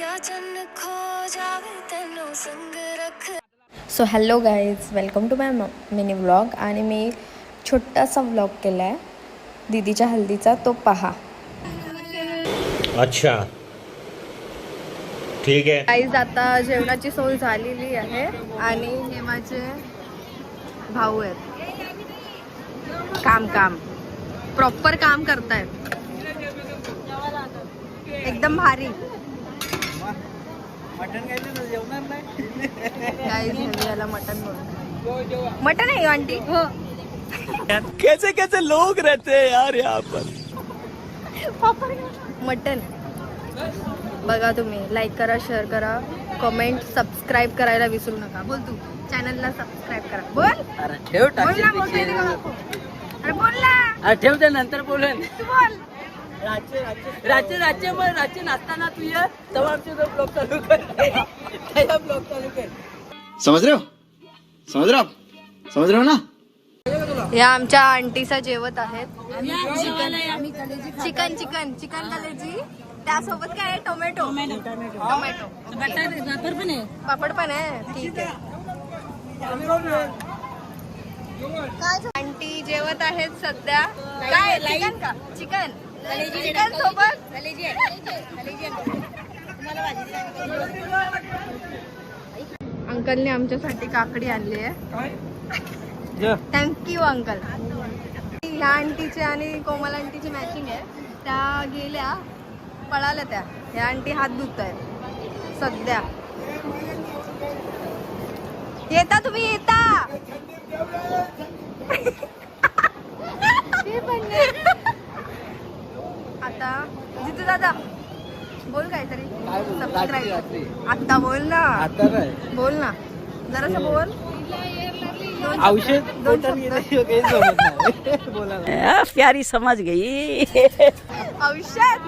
या चन्न खो जावे तैਨੂੰ संग रख. So hello guys welcome to my mini vlog आणि मी छोटासा व्लॉग केला आहे दिदीच्या हल्दीचा तो पहा. अच्छा. ठीक है गाईज आता जेवणाची सोय झालेली आहे. आणि हे माझे भाऊ आहेत. काम काम. प्रॉपर काम करतायत. एकदम भारी. याला मटन आहे आंटी. हो. कैसे कैसे लोग रहते हैं यार यहाँ पर? मटन बघा तुम्ही लाईक करा शेअर करा. कमेंट सबस्क्राईब करायला विसरू नका. बोल तू चॅनलला सबस्क्राईब करा. बोल. अरे ठेव. अरे बोल ना. अरे ठेव नंतर बोलेन. तू बोल. राज्य राज्य. मग राज्य नाचताना तू ये तेव्हा आमचे जो ब्लॉग चालू कर. ब्लॉग चालू कर. समझ रहे हो समझ रहे हो आप समझ रहे हो ना? या आमच्या आंटीसा जेवत आहेत. चिकन चिकन चिकन कलेजी. त्यासोबत काय आहे? टोमॅटो. टोमॅटो. पापड पण आहे. पापड पण आहे ठीक आहे. आंटी जेवत आहेत सध्या. काय चिकन का? चिकन. अंकलने आमच्यासाठी काकडी आणली आहे. Thank you uncle. ह्या आंटीचे आणि कोमल आंटीची मॅचिंग आहे. त्या गेल्या पळाल्या त्या. ह्या आंटी हात धुत आहेत सध्या. येता तुम्ही येता. आता. जितू दादा बोल काहीतरी. सबस्क्राईब आता बोल ना. आता काय बोल ना. जरासं बोल. औषध बोला प्यारी समज गई. औषध?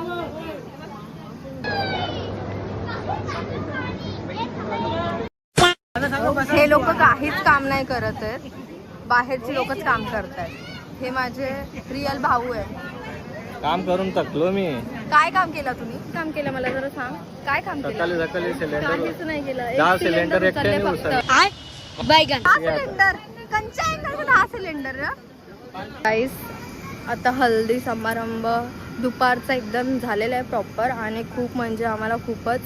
हे लोक काहीच काम नाही करत आहेत. बाहेरची लोकच काम करतायत. हे माझे रिअल भाऊ आहे काम करून थकलो मी. काय काम केलं तुम्ही? काम केलं मला जरा सांग. काय काम सकाळी केलं सकाळी सिलेंडर नाही केलं. एक दहा सिलेंडर एकट्याने उचलले. फक्त. दहा सिलेंडर कंचा दहा सिलेंडर गाईस आता हल्दी समारंभ दुपारचा एकदम झालेला आहे प्रॉपर आणि खूप म्हणजे आम्हाला खूपच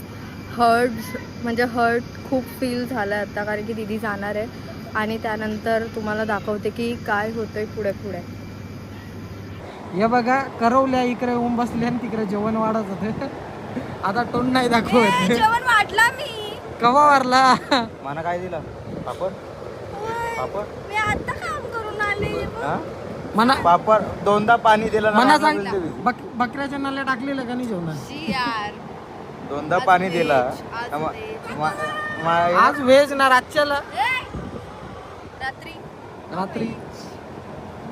हर्ट म्हणजे हर्ट खूप फील झालं आहे आता कारण की दिदी जाणार आहे. आणि त्यानंतर तुम्हाला दाखवते की काय होतंय पुढे पुढे हे बघा करवल्या इकडे ऊन बसले आणि तिकडे जेवण वाढत होते. आता तोंड नाही दाखवत. जेवण वाटला मी. कवा वारला माना काय दिला? पापड? पापड? मी आता काम करून आले. हा? मना पापड? दोनदा पाणी दिलं ना मना आम्हाला सांग दिली. बक बकऱ्याच्या नाल्या टाकलेलं का नाही जेवणात शी यार. दोनदा पाणी आज दिला. व्हेज, आज मा- व्हेज. मा- मा- आज व्हेज ना रातच्याला. रात्री. रात्री.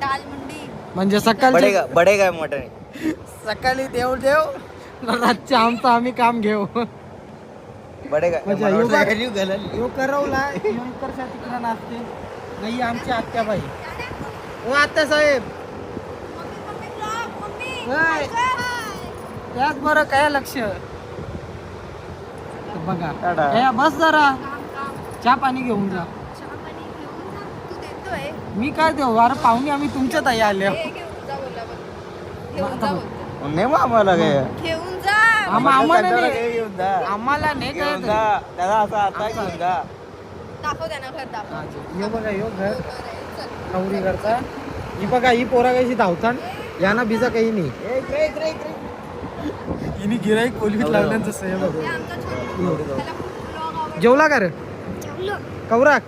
दाल मुंडी. म्हणजे सकाळी का बडे काय मटन सकाळी देव देव. रातच्या आमचं आम्ही काम घेऊ. म्हणजे मला घालायला. यो करवला तिकडे नाचते नाही आमची ओ आत्या साहेब. होय. त्याच बरं काय लक्ष? बघा. टाटा. बस जरा. चहा पाणी घेऊन जा. देतोय मी काय देऊ? अरे पाहुणे आम्ही तुमच्या ताई आले. हे घेऊन जा बोलला बघ. घेऊन जा बोलतो. नाही मग आम्हाला काय? घेऊन जा. आम्हा- आम्हाला नाही. घेऊन जा. आम्हाला नाही घेऊन काय जा. त्याला असं आता घेऊन जा. दाखव त्यांना घर दाखव. यो बघा यो घर. नवरी घरचा. ही बघा ही पोरा कशी धावतान यांना बिजा काही नाही. हिने गिराईक कोलवीत लावल्याचं सय हे आमचा छोटू त्याला खूप vlog आवडतो. जेवला का रे? कवराक?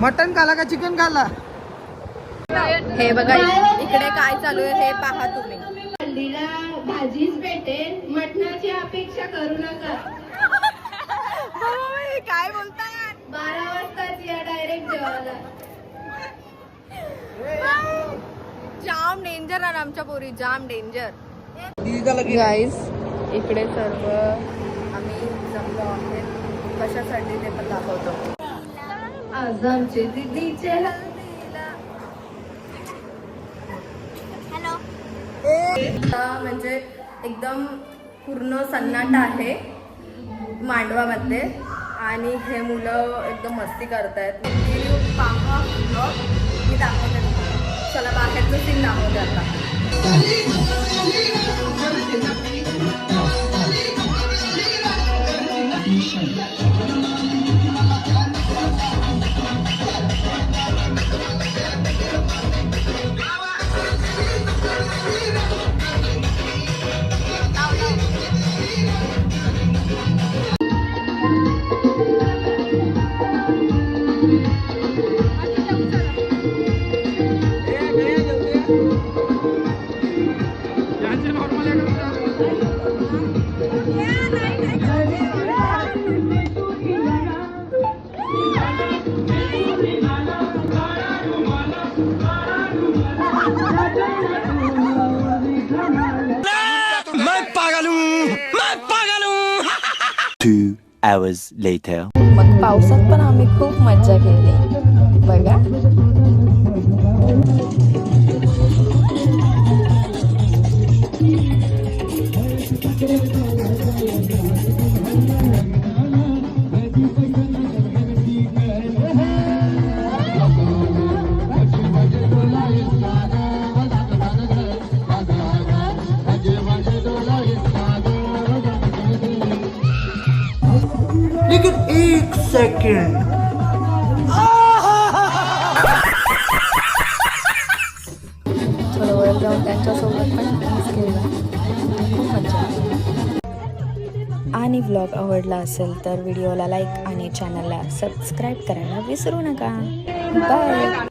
मटन खाला का चिकन खाला? हे बघा इकडे काय चालू आहे हे पहा तुम्ही. हल्दीला भाजीच भेटेल मटणाची अपेक्षा करू नका. काय बोलतात बारा वाजताच या डायरेक्ट जेवायला. जाम डेंजर आहे आमच्या पोरी जाम डेंजर गाईज इकडे सर्व आम्ही जमलो आहे कशासाठी ते पण दाखवतो. आज आमचे दिदीचे म्हणजे एकदम पूर्ण सन्नाट आहे मांडवामध्ये. आणि हे मुलं एकदम मस्ती करतायत. पहा vlog. मी दाखवते चला बाहेरचं सीन दाखवते आता. Two hours later. मग पावसात पण आम्ही खूप मज्जा केली बघा सेकंड. थोडं वर जाऊन त्यांच्यासोबत पण डान्स केला खूप मजा आणि ब्लॉग आवडला असेल तर व्हिडिओला लाईक आणि चॅनलला सबस्क्राईब करायला विसरू नका. बाय